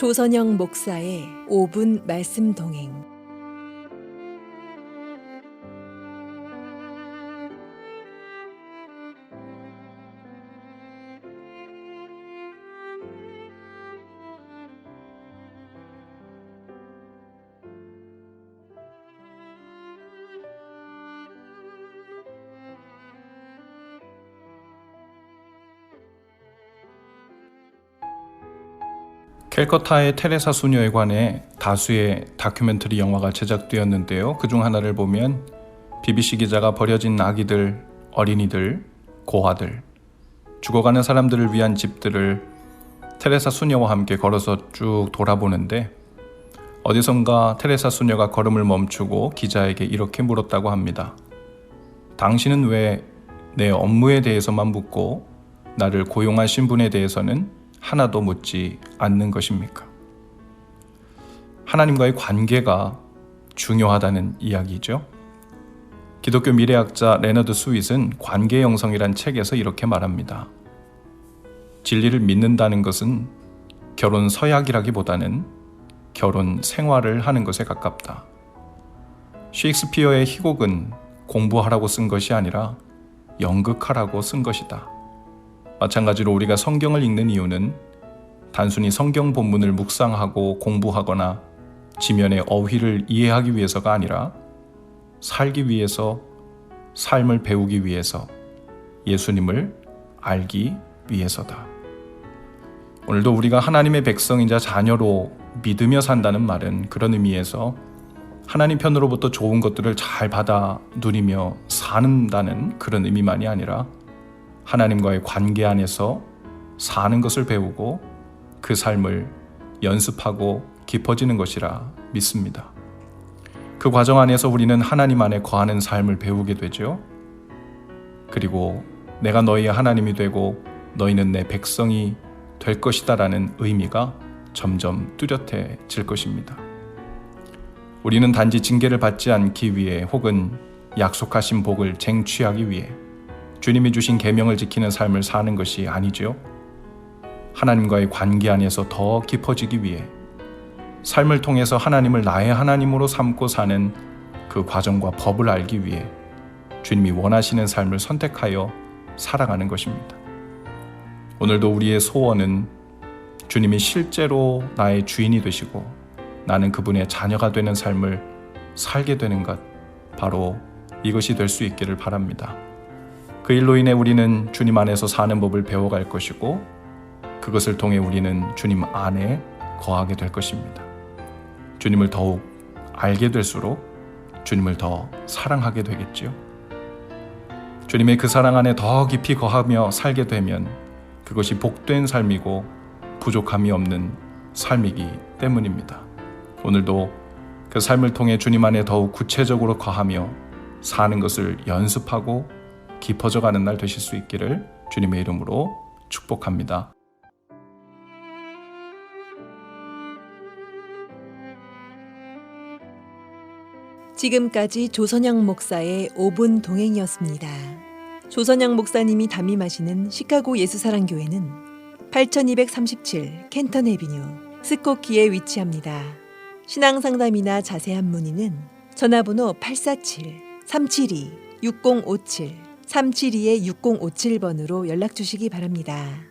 조선영 목사의 5분 말씀 동행 캘커타의 테레사 수녀에 관해 다수의 다큐멘터리 영화가 제작되었는데요. 그 중 하나를 보면 BBC 기자가 버려진 아기들, 어린이들, 고아들, 죽어가는 사람들을 위한 집들을 테레사 수녀와 함께 걸어서 쭉 돌아보는데 어디선가 테레사 수녀가 걸음을 멈추고 기자에게 이렇게 물었다고 합니다. 당신은 왜 내 업무에 대해서만 묻고 나를 고용한 신분에 대해서는 하나도 묻지 않는 것입니까? 하나님과의 관계가 중요하다는 이야기죠. 기독교 미래학자 레너드 스윗은 관계 영성이란 책에서 이렇게 말합니다. 진리를 믿는다는 것은 결혼 서약이라기보다는 결혼 생활을 하는 것에 가깝다. 셰익스피어의 희곡은 공부하라고 쓴 것이 아니라 연극하라고 쓴 것이다. 마찬가지로 우리가 성경을 읽는 이유는 단순히 성경 본문을 묵상하고 공부하거나 지면의 어휘를 이해하기 위해서가 아니라 살기 위해서 삶을 배우기 위해서 예수님을 알기 위해서다. 오늘도 우리가 하나님의 백성이자 자녀로 믿으며 산다는 말은 그런 의미에서 하나님 편으로부터 좋은 것들을 잘 받아 누리며 사는다는 그런 의미만이 아니라 하나님과의 관계 안에서 사는 것을 배우고 그 삶을 연습하고 깊어지는 것이라 믿습니다. 그 과정 안에서 우리는 하나님 안에 거하는 삶을 배우게 되죠. 그리고 내가 너희의 하나님이 되고 너희는 내 백성이 될 것이다라는 의미가 점점 뚜렷해질 것입니다. 우리는 단지 징계를 받지 않기 위해 혹은 약속하신 복을 쟁취하기 위해 주님이 주신 계명을 지키는 삶을 사는 것이 아니지요. 하나님과의 관계 안에서 더 깊어지기 위해 삶을 통해서 하나님을 나의 하나님으로 삼고 사는 그 과정과 법을 알기 위해 주님이 원하시는 삶을 선택하여 살아가는 것입니다. 오늘도 우리의 소원은 주님이 실제로 나의 주인이 되시고 나는 그분의 자녀가 되는 삶을 살게 되는 것, 바로 이것이 될 수 있기를 바랍니다. 그 일로 인해 우리는 주님 안에서 사는 법을 배워갈 것이고 그것을 통해 우리는 주님 안에 거하게 될 것입니다. 주님을 더욱 알게 될수록 주님을 더 사랑하게 되겠지요. 주님의 그 사랑 안에 더 깊이 거하며 살게 되면 그것이 복된 삶이고 부족함이 없는 삶이기 때문입니다. 오늘도 그 삶을 통해 주님 안에 더욱 구체적으로 거하며 사는 것을 연습하고 깊어져 가는 날 되실 수 있기를 주님의 이름으로 축복합니다. 지금까지 조선영 목사의 5분 동행이었습니다. 조선영 목사님이 담임하시는 시카고 예수사랑교회는 8237 켄턴 에비뉴 스코키에 위치합니다. 신앙 상담이나 자세한 문의는 전화번호 847-372-6057 372-6057번으로 연락 주시기 바랍니다.